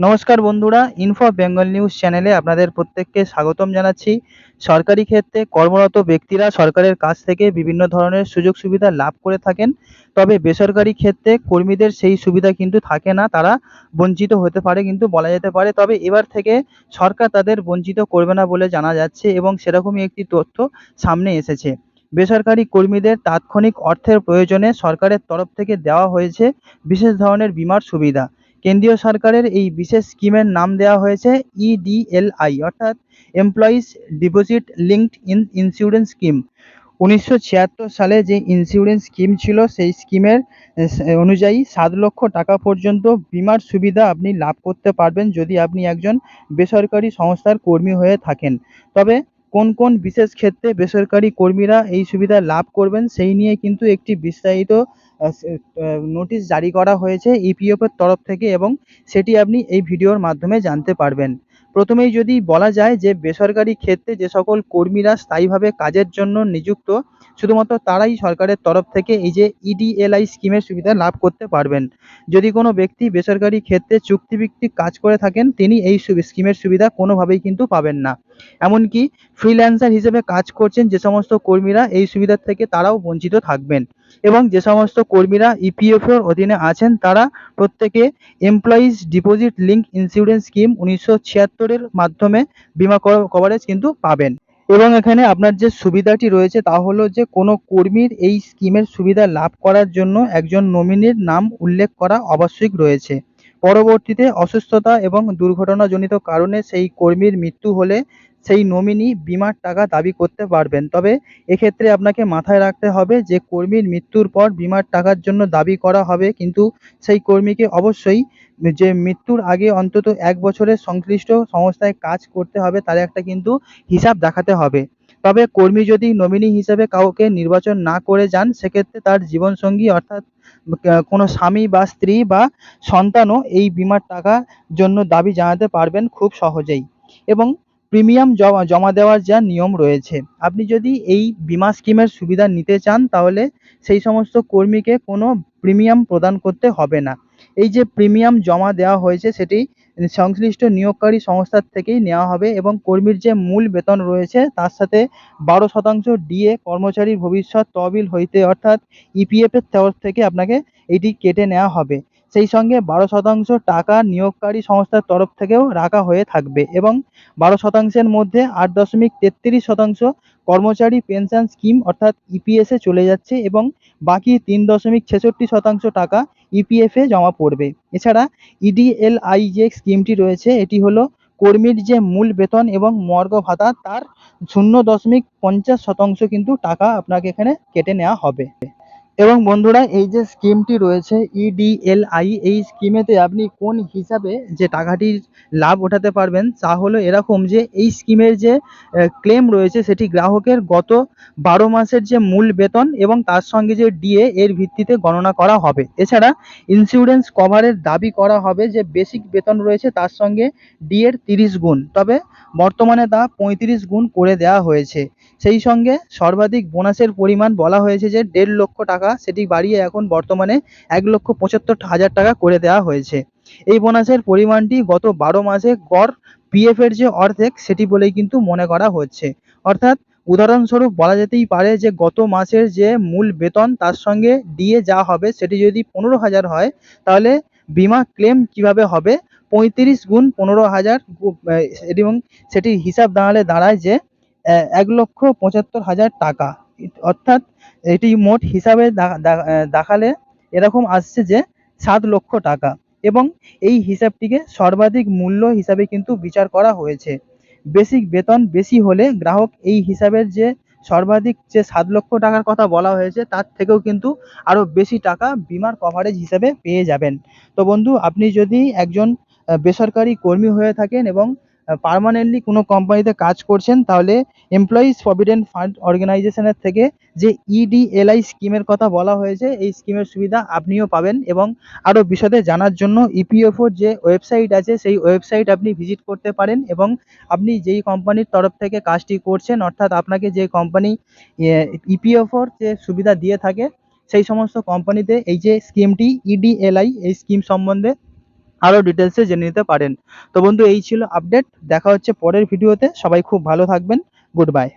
নমস্কার বন্ধুরা info Bengal news চ্যানেলে আপনাদের প্রত্যেককে স্বাগতম জানাচ্ছি। সরকারি ক্ষেত্রে কর্মরত ব্যক্তিরা সরকারের কাছ থেকে বিভিন্ন ধরনের সুযোগ সুবিধা লাভ করে থাকেন। তবে বেসরকারি ক্ষেত্রে কর্মীদের সেই সুবিধা কিন্তু থাকে না, তারা বঞ্চিত হতে পারে কিন্তু বলা যেতে পারে। তবে এবার থেকে সরকার তাদের বঞ্চিত করবে না বলে জানা যাচ্ছে এবং সেরকমই একটি তথ্য সামনে এসেছে। বেসরকারি কর্মীদের তাৎক্ষণিক অর্থের প্রয়োজনে সরকারের তরফ থেকে দেওয়া হয়েছে বিশেষ ধরনের বিমার সুবিধা। কেন্দ্রীয় সরকারের এই বিশেষ স্কিমের নাম দেওয়া হয়েছে ইডিএলআই অর্থাৎ employees deposit linked in insurance scheme উনিশশো ছিয়াত্তর সালে যে ইন্স্যুরেন্স স্কিম ছিল, সেই স্কিমের অনুযায়ী সাত লক্ষ টাকা পর্যন্ত বিমার সুবিধা আপনি লাভ করতে পারবেন যদি আপনি একজন বেসরকারি সংস্থার কর্মী হয়ে থাকেন। তবে কোন কোন বিশেষ ক্ষেত্রে বেসরকারি কর্মীরা এই সুবিধা লাভ করবেন, সেই নিয়ে কিন্তু একটি বিস্তারিত নোটিশ জারি করা হয়েছে ইপিএফের তরফ থেকে এবং সেটি আপনি এই ভিডিওর মাধ্যমে জানতে পারবেন। প্রথমেই যদি বলা যায় যে বেসরকারি ক্ষেত্রে যে সকল কর্মীরা স্থায়ীভাবে কাজের জন্য নিযুক্ত, শুধুমাত্র তারাই সরকারের তরফ থেকে এই যে ইডিএলআই স্কিমের সুবিধা লাভ করতে পারবেন। যদি কোনো ব্যক্তি বেসরকারি ক্ষেত্রে চুক্তিভিত্তিক কাজ করে থাকেন, তিনি এই স্কিমের সুবিধা কোনোভাবেই কিন্তু পাবেন না। এমনকি ফ্রিল্যান্সার হিসেবে কাজ করছেন যে সমস্ত কর্মীরা এই সুবিধার থেকে তারাও বঞ্চিত থাকবেন। এবং যে সমস্ত কর্মীরা ইপিএফওর অধীনে আছেন, তারা প্রত্যেকে employees deposit link insurance scheme উনিশশো ছিয়াত্তরের মাধ্যমে বিমা কভারেজ কিন্তু পাবেন। এবং এখানে আপনার যে সুবিধাটি রয়েছে, তা হলো যে কোনো কর্মীর এই স্কিমের সুবিধা লাভ করার জন্য একজন নমিনির নাম উল্লেখ করা আবশ্যিক রয়েছে। পরবর্তীতে অসুস্থতা এবং দুর্ঘটনাজনিত কারণে সেই কর্মীর মৃত্যু হলে সেই নমিনি বিমার টাকা দাবি করতে পারবেন। তবে এক্ষেত্রে আপনাকে মাথায় রাখতে হবে যে, কর্মীর মৃত্যুর পর বিমার টাকার জন্য দাবি করা হবে। কিন্তু সেই কর্মীকে অবশ্যই যে মৃত্যুর আগে অন্তত এক বছরের সংশ্লিষ্ট সংস্থায় কাজ করতে হবে, তার একটা কিন্তু হিসাব দেখাতে হবে। তবে কর্মী যদি নমিনি হিসেবে কাউকে নির্বাচন না করে যান, সেক্ষেত্রে তার জীবনসঙ্গী অর্থাৎ কোনো স্বামী বা স্ত্রী বা সন্তানও এই বিমার টাকার জন্য দাবি জানাতে পারবেন খুব সহজেই। এবং প্রিমিয়াম জমা দেওয়ার যা নিয়ম রয়েছে। আপনি যদি এই বিমা স্কিমের সুবিধা নিতে চান, তাহলে সেই সমস্ত কর্মীকে কোনো প্রিমিয়াম প্রদান করতে হবে না। এই যে প্রিমিয়াম জমা দেওয়া হয়েছে, সেটি সংশ্লিষ্ট নিয়োগকারী সংস্থার থেকেই নেওয়া হবে এবং কর্মীর যে মূল বেতন রয়েছে, তার সাথে বারো শতাংশ ডিএ কর্মচারীর ভবিষ্যৎ তহবিল হইতে, অর্থাৎ ইপিএফের তরফ থেকে আপনাকে এটি কেটে নেওয়া হবে। সেই সঙ্গে বারো শতাংশ টাকা নিয়োগকারী সংস্থার তরফ থেকেও রাখা হয়ে থাকবে এবং বারো শতাংশের মধ্যে আট দশমিক তেত্রিশ শতাংশ কর্মচারী পেনশন স্কিম অর্থাৎ ইপিএসে চলে যাচ্ছে এবং বাকি তিন দশমিক ছেষট্টি শতাংশ টাকা ইপিএফে জমা পড়বে। এছাড়া ইডিএলআই যে স্কিমটি রয়েছে, এটি হলো কর্মীর যে মূল বেতন এবং মর্গ ভাতা, তার শূন্য দশমিক পঞ্চাশ শতাংশ কিন্তু টাকা আপনাকে এখানে কেটে নেওয়া হবে। এবং বন্ধুরা, এই যে স্কিমটি রয়েছে ইডিএলআই এই স্কিমেতে আপনি কোন হিসাবে যে টাকাটির লাভ ওঠাতে পারবেন, তা হলো এরকম যে এই স্কিমের যে ক্লেম রয়েছে, সেটি গ্রাহকের গত বারো মাসের যে মূল বেতন এবং তার সঙ্গে যে ডিএ এর ভিত্তিতে গণনা করা হবে। এছাড়া ইন্স্যুরেন্স কভারের দাবি করা হবে যে বেসিক বেতন রয়েছে, তার সঙ্গে ডিএর তিরিশ গুণ। তবে বর্তমানে তা পঁয়ত্রিশ গুণ করে দেওয়া হয়েছে। সেই সঙ্গে সর্বাধিক বোনাসের পরিমাণ বলা হয়েছে যে, দেড় লক্ষ টাকা সেটি বাড়িয়ে এখন বর্তমানে এক লক্ষ পঁচাত্তর হাজার টাকা করে দেওয়া হয়েছে। এই বোনাসের পরিমাণটি গত বারো মাসে গড় পিএফের যে অর্ধেক, সেটি বলেই কিন্তু মনে করা হচ্ছে। অর্থাৎ উদাহরণস্বরূপ বলা যেতেই পারে যে, গত মাসের যে মূল বেতন, তার সঙ্গে দিয়ে যা হবে, সেটি যদি পনেরো হাজার হয়, তাহলে বিমা ক্লেম কীভাবে হবে? পঁয়ত্রিশ গুণ পনেরো হাজার এবং সেটির হিসাব দাঁড়ালে দাঁড়ায় যে এক লক্ষ পঁচাত্তর হাজার টাকা। অর্থাৎ এটি মোট হিসাবে দেখালে এরকম আসছে যে সাত লক্ষ টাকা এবং এই হিসাবটিকে সর্বাধিক মূল্য হিসাবে কিন্তু বিচার করা হয়েছে। বেসিক বেতন বেশি হলে গ্রাহক এই হিসাবের যে সর্বাধিক যে সাত লক্ষ টাকার কথা বলা হয়েছে তার থেকেও কিন্তু আরও বেশি টাকা বিমার কভারেজ হিসাবে পেয়ে যাবেন। তো বন্ধু, আপনি যদি একজন বেসরকারি কর্মী হয়ে থাকেন এবং পার্মানেন্টলি কোনো কোম্পানিতে কাজ করছেন, তাহলে এমপ্লয়িজ প্রভিডেন্ট ফান্ড অর্গানাইজেশনের থেকে যে ইডিএলআই স্কিমের কথা বলা হয়েছে, এই স্কিমের সুবিধা আপনিও পাবেন এবং আরও বিশদে জানার জন্য ইপিএফওর যে ওয়েবসাইট আছে, সেই ওয়েবসাইট আপনি ভিজিট করতে পারেন এবং আপনি যেই কোম্পানির তরফ থেকে কাজটি করছেন, অর্থাৎ আপনাকে যে কোম্পানি ইপিএফওর যে সুবিধা দিয়ে থাকে, সেই সমস্ত কোম্পানিতে এই যে স্কিমটি ইডিএলআই এই স্কিম সম্বন্ধে আরও ডিটেলসে জেনে নিতে পারেন। তো বন্ধু, এই ছিল আপডেট দেখা হচ্ছে পরের ভিডিওতে সবাই খুব ভালো থাকবেন। Good bye